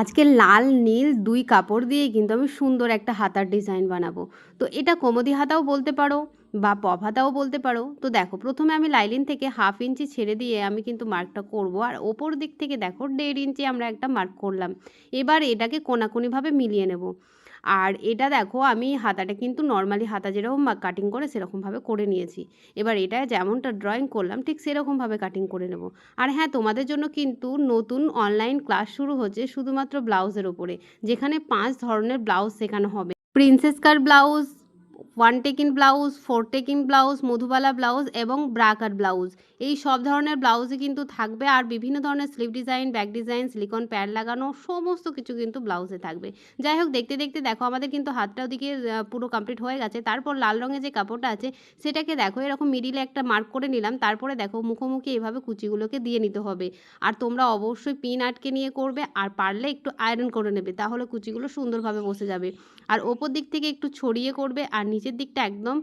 আজকে লাল, নীল দুই কাপড় দিয়ে কিন্তু আমি সুন্দর একটা হাতার ডিজাইন বানাবো। তো এটা কোমদি হাতাও বলতে পারো বা পপ হাতাও বলতে পারো। তো দেখো, প্রথমে আমি লাইলিন থেকে হাফ ইঞ্চি ছেড়ে দিয়ে আমি কিন্তু মার্কটা করব। আর ওপর দিক থেকে দেখো, দেড় ইঞ্চি আমরা একটা মার্ক করলাম। এবার এটাকে কোনাকুনিভাবে মিলিয়ে নেব। আর এটা দেখো, আমি হাতাটা কিন্তু নর্মালি হাতা যেরকম কাটিং করে সেরকমভাবে করে নিয়েছি। এবার এটা যেমনটা ড্রয়িং করলাম, ঠিক সেরকমভাবে কাটিং করে নেব। আর হ্যাঁ তোমাদের জন্য কিন্তু নতুন অনলাইন ক্লাস শুরু হচ্ছে শুধুমাত্র ব্লাউজের ওপরে যেখানে পাঁচ ধরনের ব্লাউজ শেখানো হবে। প্রিন্সেস কার blouse one tucking blouse four tucking blouse Madhubala blouse এবং ব্রাকার ব্লাউজ এই সব ধরনের ব্লাউজই কিন্তু থাকবে আর বিভিন্ন ধরনের sleeve design back design silicone pad লাগানো সমস্ত কিছু কিন্তু ব্লাউজে থাকবে। যাই হোক, দেখতে দেখতে দেখো, আমাদের কিন্তু হাতটা ওদিকে পুরো কমপ্লিট হয়ে গেছে। তারপর লাল রঙের যে কাপড়টা আছে, সেটাকে দেখো, এরকম মিডিলে একটা মার্ক করে নিলাম। তারপরে দেখো, মুখোমুখি এভাবে কুচিগুলোকে দিয়ে নিতে হবে। আর তোমরা অবশ্যই পিন আটকে নিয়ে করবে আর পারলে একটু আয়রন করে নেবে, তাহলে কুচিগুলো সুন্দরভাবে বসে যাবে। আর ওপর দিক থেকে একটু ছড়িয়ে করবে আর নিচের দিকটা একদম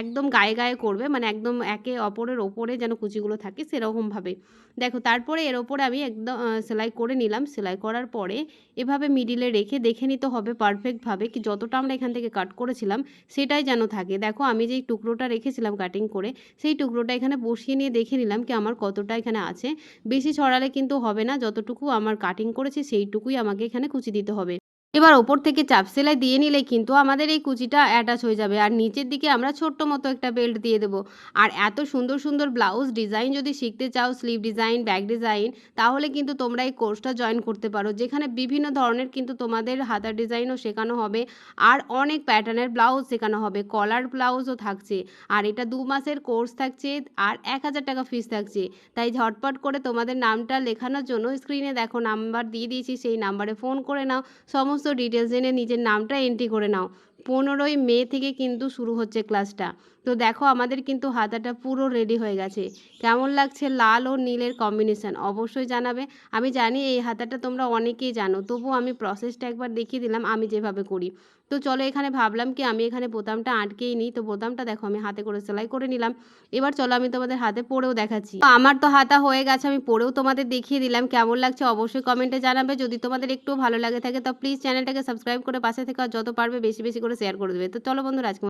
একদম গায়ে গায়ে করবে মানে একদম একে অপরের ওপরে যেন কুচিগুলো থাকে সেরকমভাবে। দেখো, তারপরে এর ওপরে আমি একদম সেলাই করে নিলাম। সেলাই করার পরে এভাবে মিডিলে রেখে দেখে নিতে হবে পারফেক্টভাবে কি যতটা আমরা এখান থেকে কাট করেছিলাম সেটাই যেন থাকে। দেখো, আমি যেই টুকরোটা রেখেছিলাম কাটিং করে, সেই টুকরোটা এখানে বসিয়ে নিয়ে দেখে নিলাম কি আমার কতটা এখানে আছে। বেশি ছড়ালে কিন্তু হবে না, যতটুকু আমার কাটিং করেছি সেইটুকুই আমাকে এখানে কুচি দিতে হবে। এবার ওপর থেকে চাপ সেলাই দিয়ে নিলে কিন্তু আমাদের এই কুচিটা অ্যাটাচ হয়ে যাবে। আর নিচের দিকে আমরা ছোট্ট মতো একটা বেল্ট দিয়ে দেবো। আর এত সুন্দর সুন্দর ব্লাউজ ডিজাইন যদি শিখতে চাও স্লিভ ডিজাইন ব্যাক ডিজাইন তাহলে কিন্তু তোমরা এই কোর্সটা জয়েন করতে পারো, যেখানে বিভিন্ন ধরনের কিন্তু তোমাদের হাতার ডিজাইনও শেখানো হবে আর অনেক প্যাটার্নের ব্লাউজ শেখানো হবে। কলার ব্লাউজও থাকছে আর এটা দু মাসের কোর্স থাকছে আর এক হাজার টাকা ফিস থাকছে। তাই ঝটপট করে তোমাদের নামটা লেখানোর জন্য স্ক্রিনে দেখো নাম্বার দিয়ে দিয়েছি, সেই নাম্বারে ফোন করে নাও। সমস্ত ডিটেলস জেনে নিজের নামটা এন্ট্রি করে নাও। পনেরোই মে থেকে কিন্তু শুরু হচ্ছে ক্লাসটা। তো দেখো আমাদের কিন্তু হাতাটা পুরো রেডি হয়ে গেছে। কেমন লাগছে লাল ও নীলের কম্বিনেশন অবশ্যই জানাবে। আমি জানি এই হাতাটা তোমরা অনেকেই জানো তবুও আমি প্রসেসটা একবার দেখিয়ে দিলাম, আমি যেভাবে করি। তো চলো এখানে ভাবলাম কি, আমি এখানে বোতামটা আটকেই নিই। তো বোতামটা দেখো, আমি হাতে করে সেলাই করে নিলাম। এবার চলো আমি তোমাদের হাতে পরেও দেখাচ্ছি। তো আমার তো হাতা হয়ে গেছে, আমি পরেও তোমাদের দেখিয়ে দিলাম। কেমন লাগছে অবশ্যই কমেন্টে জানাবে। যদি তোমাদের একটু ভালো লাগে থাকে, তো প্লিজ চ্যানেলটাকে সাবস্ক্রাইব করে পাশে থেকে যত পারবে বেশি বেশি করে শেয়ার করে দেবে। তো চলো বন্ধুরা আজকে